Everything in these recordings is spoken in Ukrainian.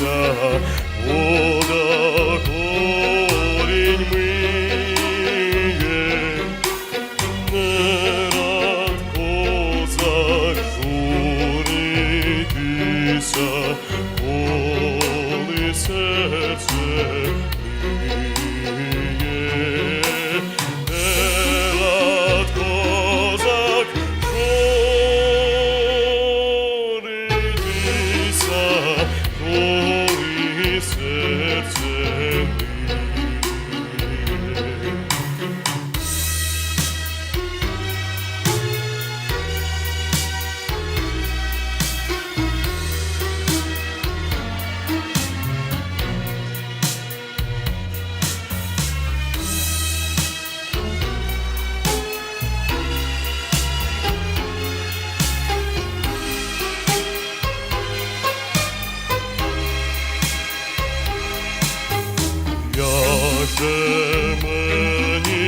летися, вода Може мені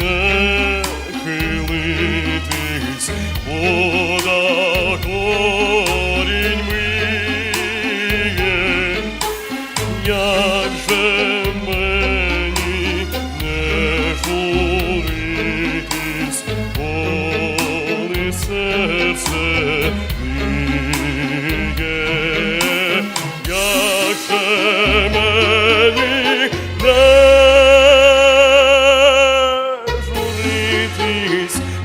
не хилитись, вода корінь миє, як же мені не журитись, коли серце миє. feliz.